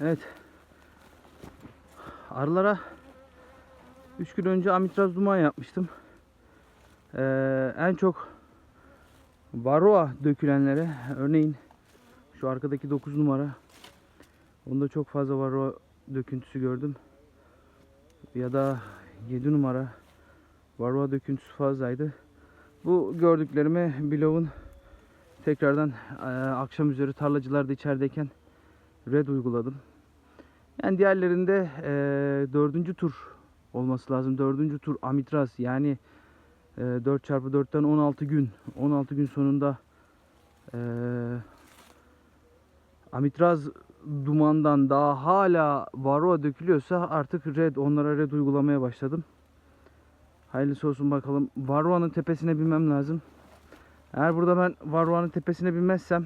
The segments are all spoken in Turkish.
Evet. Arılara 3 gün önce amitraz duman yapmıştım. Ee, en çok varroa dökülenlere örneğin şu arkadaki 9 numara onda çok fazla varroa döküntüsü gördüm. Ya da 7 numara varroa döküntüsü fazlaydı. Bu gördüklerimi Bilov'un tekrardan e, akşam üzeri tarlacılar da içerideyken red uyguladım. Yani diğerlerinde e, dördüncü tur olması lazım. Dördüncü tur amitraz yani e, 4 çarpı 4'ten 16 gün. 16 gün sonunda e, amitraz dumandan daha hala varroa dökülüyorsa artık red onlara red uygulamaya başladım. Hayırlısı olsun bakalım. Varroa'nın tepesine binmem lazım. Eğer burada ben Varroa'nın tepesine binmezsem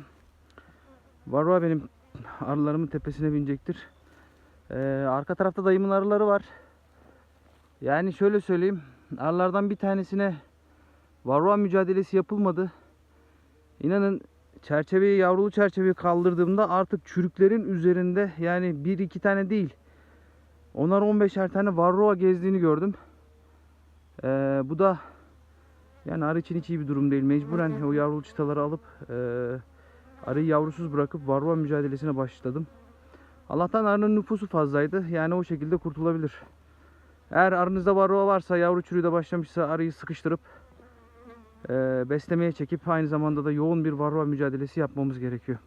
Varroa benim arılarımın tepesine binecektir. Ee, arka tarafta dayımın arıları var. Yani şöyle söyleyeyim. Arılardan bir tanesine Varroa mücadelesi yapılmadı. İnanın çerçeveyi yavrulu çerçeveyi kaldırdığımda artık çürüklerin üzerinde yani bir iki tane değil. Onar 15'er tane Varroa gezdiğini gördüm. Ee, bu da yani arı için hiç iyi bir durum değil. Mecburen o yavrulu çıtaları alıp e, arıyı yavrusuz bırakıp varroa mücadelesine başladım. Allah'tan arının nüfusu fazlaydı. Yani o şekilde kurtulabilir. Eğer arınızda varroa varsa yavru çürüğü de başlamışsa arıyı sıkıştırıp e, beslemeye çekip aynı zamanda da yoğun bir varroa mücadelesi yapmamız gerekiyor.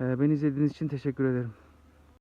E, beni izlediğiniz için teşekkür ederim.